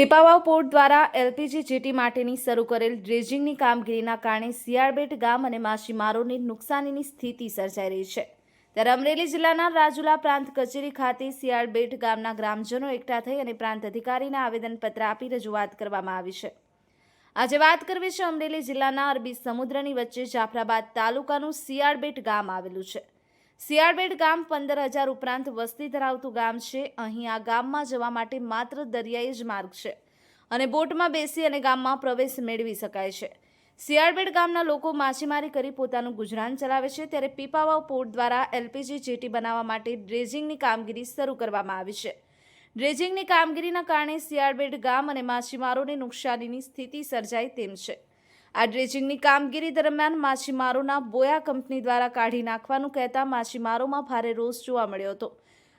Pipavav port દ્વારા LPG jetty માટેની શરૂ કરેલ ડ્રેજિંગની કામગીરીના કારણે સિયારબેટ ગામ અને માછીમારોને નુકસાનીની સ્થિતિ સર્જાઈ રહી છે. ત્યારે અમરેલી જિલ્લાના રાજુલા પ્રાંત કચેરી ખાતે સિયારબેટ ગામના ગ્રામજનો એકઠા થઈ અને પ્રાંત અધિકારીને આવેદનપત્ર આપી રજૂઆત કરવામાં આવી છે. આજે વાત કરવી છે અમરેલી જિલ્લાના અરબી સમુદ્રની વચ્ચે જાફરાબાદ તાલુકાનું સિયારબેટ ગામ આવેલું છે. સિયાળબેટ ગામ પંદર હજાર ઉપરાંત વસ્તી ધરાવતું ગામ છે. અહીં આ ગામમાં જવા માટે માત્ર દરિયાઈ જ માર્ગ છે અને બોટમાં બેસી અને ગામમાં પ્રવેશ મેળવી શકાય છે. સિયાળબેટ ગામના લોકો માછીમારી કરી પોતાનું ગુજરાન ચલાવે છે. ત્યારે પીપાવાવ પોર્ટ દ્વારા એલપીજી જેટી બનાવવા માટે ડ્રેજિંગની કામગીરી શરૂ કરવામાં આવી છે. ડ્રેજિંગની કામગીરીના કારણે સિયાળબેટ ગામ અને માછીમારોને નુકસાનીની સ્થિતિ સર્જાય તેમ છે. આ ડ્રેજિંગની કામગીરી દરમિયાન માછીમારોના બોયા કંપની દ્વારા કાઢી નાખવાનું કહેતા માછીમારોમાં ભારે રોષ જોવા મળ્યો હતો.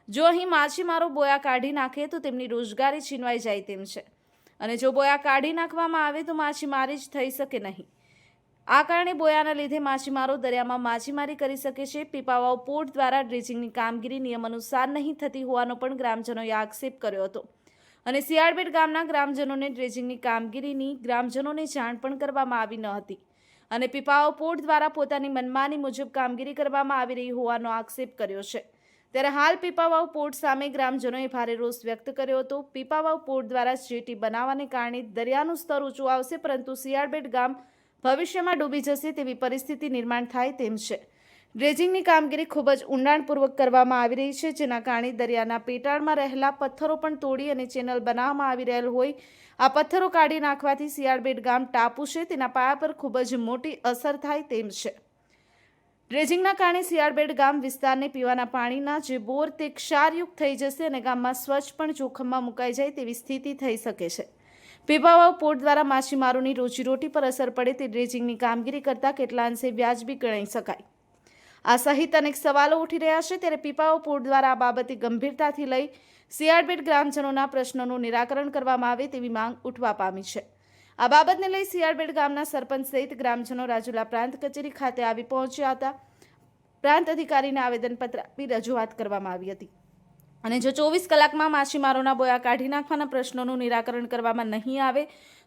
જો અહીં માછીમારો બોયા કાઢી નાખે તો તેમની રોજગારી છીનવાઈ જાય તેમ છે. અને જો બોયા કાઢી નાખવામાં આવે તો માછીમારી જ થઈ શકે નહીં. આ કારણે બોયાના લીધે માછીમારો દરિયામાં માછીમારી કરી શકે છે. પીપાવાવ પોર્ટ દ્વારા ડ્રેજિંગની કામગીરી નિયમ અનુસાર નહીં થતી હોવાનો પણ ગ્રામજનોએ આક્ષેપ કર્યો હતો. અને સિયાળબેટ ગામના ગ્રામજનોને ડ્રેજિંગની કામગીરીની ગ્રામજનોને જાણ પણ કરવામાં આવી ન હતી. અને પીપાવાવ પોર્ટ દ્વારા પોતાની મનમાની મુજબ કામગીરી કરવામાં આવી રહી હોવાનો આક્ષેપ કર્યો છે. ત્યારે હાલ પીપાવાવ પોર્ટ સામે ગ્રામજનોએ ભારે રોષ વ્યક્ત કર્યો હતો. પીપાવાવ પોર્ટ દ્વારા જેટી બનાવવાને કારણે દરિયાનું સ્તર ઊંચું આવશે, પરંતુ સિયાળબેટ ગામ ભવિષ્યમાં ડૂબી જશે તેવી પરિસ્થિતિ નિર્માણ થાય તેમ છે. ડ્રેજિંગની કામગીરી ખૂબ જ ઊંડાણપૂર્વક કરવામાં આવી રહી છે, જેના કારણે દરિયાના પેટાળમાં રહેલા પથ્થરો પણ તોડી અને ચેનલ બનાવવામાં આવી રહેલ હોય. આ પથ્થરો કાઢી નાખવાથી સિયાળબેટ ગામ ટાપુ છે, તેના પાયા પર ખૂબ જ મોટી અસર થાય તેમ છે. ડ્રેજિંગના કારણે સિયાળબેટ ગામ વિસ્તારને પીવાના પાણીના જે બોર તે ક્ષારયુક્ત થઈ જશે અને ગામમાં સ્વચ્છ પણ જોખમમાં મુકાઈ જાય તેવી સ્થિતિ થઈ શકે છે. પીપાવાવ પોર્ટ દ્વારા માછીમારોની રોજીરોટી પર અસર પડે તે ડ્રેજિંગની કામગીરી કરતાં કેટલા અંશે વ્યાજબી ગણાઈ શકાય. આ સહિત અનેક સવાલો ઉઠી રહ્યા છે ત્યારે પીપાઓ પૂર દ્વારા આ બાબતે ગંભીરતાથી લઈ સીઆરબેટ ગ્રામજનોના પ્રશ્નોનું નિરાકરણ કરવામાં આવે તેવી માંગ ઉઠવા પામી છે. આ બાબતને લઈ સીઆરબેટ ગામના સરપંચ સહિત ગ્રામજનો રાજુલા પ્રાંત કચેરી ખાતે આવી પહોંચ્યા હતા. પ્રાંત અધિકારીને આવેદનપત્ર આપી રજૂઆત કરવામાં આવી હતી. અને જો ચોવીસ કલાકમાં માછીમારોના બોયા કાઢી નાખવાના પ્રશ્નોનું નિરાકરણ કરવામાં નહીં આવે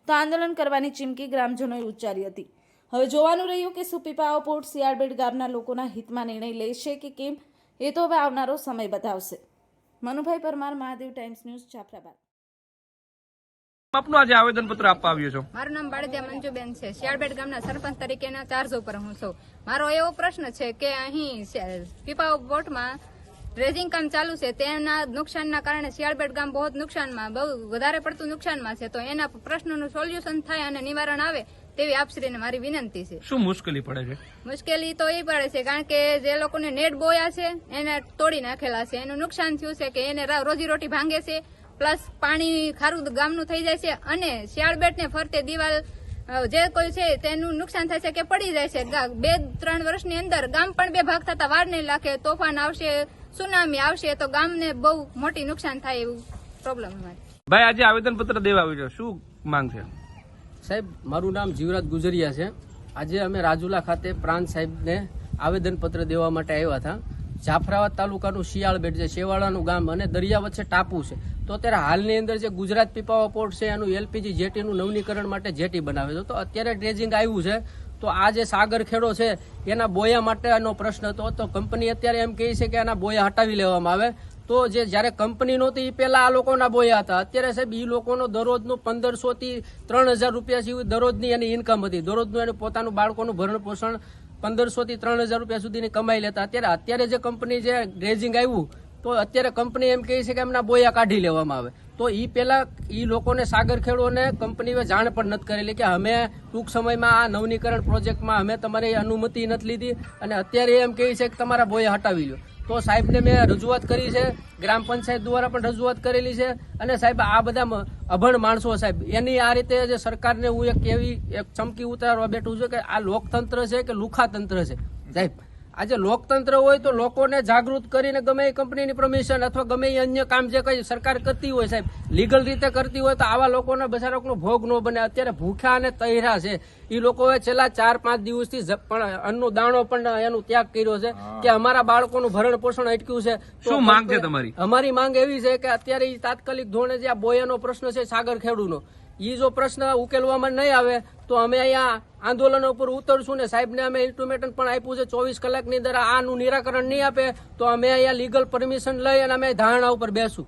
તો આંદોલન કરવાની ચીમકી ગ્રામજનોએ ઉચ્ચારી હતી. હવે જોવાનું રહ્યું કે સુપીપાઓ પોર્ટ સિયાળબેટ ગામના લોકોના હિતમાં નિર્ણય લેશે કે કેમ? એ તો હવે આવનારો સમય બતાવશે. Manubhai Parmar Mahadev Times News Jafarabad. આપનું આજે આવેદન પત્ર આપવા આવ્યો છો. મારું નામ બાળદિયા મંજુબેન છે. શિયાળબેટ ગામના સરપંચ તરીકેના ચાર્જ ઉપર હું છું. મારો એવો પ્રશ્ન છે કે અહીં પીપાઓ પીપાવ બોટમાં ડ્રેજિંગ કામ ચાલુ છે તેના નુકસાનના કારણે શિયાળબેટ ગામ બહુ જ નુકસાનમાં બહુ વધારે પડતું નુકસાનમાં છે. તો એના પ્રશ્નનું સોલ્યુશન થાય અને નિવારણ આવે તેવી આપશ્રીને મારી વિનંતી છે. શું મુશ્કેલી પડે છે? મુશ્કેલી તો એ પડે છે કારણ કે જે લોકોને નેટ બોયા છે એને તોડી નાખેલા છે. એનું નુકસાન થયું છે કે એને રોજીરોટી ભાંગે છે પ્લસ પાણી ખારું ગામનું થઈ જાય છે અને શિયાળબેટને ફરતે દિવાલ જે કોઈ છે તેનું નુકસાન થાય છે કે પડી જાય છે. બે ત્રણ વર્ષની અંદર ગામ પણ બે ભાગ થતા વાર નહીં લાગે તોફાન આવશે સુનામી આવશે તો ગામને બહુ મોટી નુકસાન થાય એવું પ્રોબ્લેમ અમારે. ભાઈ આજે આવેદન પત્ર દેવા આવ્યું છે. શું માંગ છે? સાહેબ, મારું નામ જીવરાજ ગુજરિયા છે. આજે અમે રાજુલા ખાતે પ્રાંત સાહેબને આવેદનપત્ર દેવા માટે આવ્યા હતા. જાફરાબાદ તાલુકાનું શિયાળબેટ છે, શેવાળાનું ગામ અને દરિયા વચ્ચે ટાપુ છે. તો અત્યારે હાલની અંદર જે ગુજરાત પીપાવા પોર્ટ છે, એનું એલપીજી જેટીનું નવનીકરણ માટે જેટી બનાવે છે. તો અત્યારે ડ્રેજિંગ આવ્યું છે. તો આ જે સાગર ખેડો છે, એના બોયા માટેનો પ્રશ્ન હતો. તો કંપની અત્યારે એમ કહે છે કે આના બોયા હટાવી લેવામાં આવે. તો જે જ્યારે કંપની નહોતી એ પહેલાં આ લોકોના બોયા હતા. અત્યારે સાહેબ એ લોકોનો દરરોજનું પંદરસો થી ત્રણ હજાર રૂપિયા જેવી દરરોજની એની ઇન્કમ હતી. દરરોજનું એનું પોતાનું બાળકોનું ભરણ પોષણ પંદરસો થી ત્રણ હજાર રૂપિયા સુધીની કમાઈ લેતા. અત્યારે અત્યારે જે કંપની જે ગ્રેજિંગ આવ્યું તો અત્યારે કંપની એમ કહે છે કે એમના બોયા કાઢી લેવામાં આવે. તો ઈ પેલા ઈ લોકોને સાગર ખેડૂને કંપનીએ જાણ પણ નથી કરેલી કે અમે ટૂંક સમયમાં આ નવનીકરણ પ્રોજેક્ટમાં અમે તમારી અનુમતિ નથી લીધી. અને અત્યારે એમ કહે છે કે તમારા બોયા હટાવી લો તો સાહેબને મેં રજૂઆત કરી છે. ગ્રામ પંચાયત દ્વારા પણ રજૂઆત કરેલી છે. અને સાહેબ, આ બધા અભણ માણસો સાહેબ, એની આ રીતે જે સરકારને હું એક એવી, એક ચમકી ઉતારવા બેઠું છું કે આ લોકતંત્ર છે કે લુખાતંત્ર છે? સાહેબ આજે લોકતંત્ર હોય તો લોકોને જાગૃત કરીને ગમે એ કંપનીની પરમિશન અથવા ગમે એ અન્ય કામ જે કઈ સરકાર કરતી હોય સાહેબ લીગલ રીતે કરતી હોય તો આવા લોકોને બચારાકનો ભોગ ન બને. અત્યારે ભૂખ્યા અને તૈરા છે. એ લોકોએ છેલ્લા ચાર પાંચ દિવસથી અન્નનો દાણો પણ એનો ત્યાગ કર્યો છે કે અમારા બાળકોનું ભરણ પોષણ અટક્યું છે. શું માંગ છે તમારી? અમારી માંગ એવી છે કે અત્યારે એ તાત્કાલિક ધોરણે જે આ બોયાનો પ્રશ્ન છે સાગર ખેડૂનો ઈ જો પ્રશ્ન ઉકેલવામાં નહીં આવે, તો અમે અહીંયા આંદોલન ઉપર ઉતરશું ને સાહેબને અમે ઇન્ટિમેટન પણ આપ્યું છે, ચોવીસ કલાકની અંદર આનું નિરાકરણ નહીં આપે, તો અમે અહીંયા લીગલ પરમિશન લઈ અને અમે ધારણા ઉપર બેસું.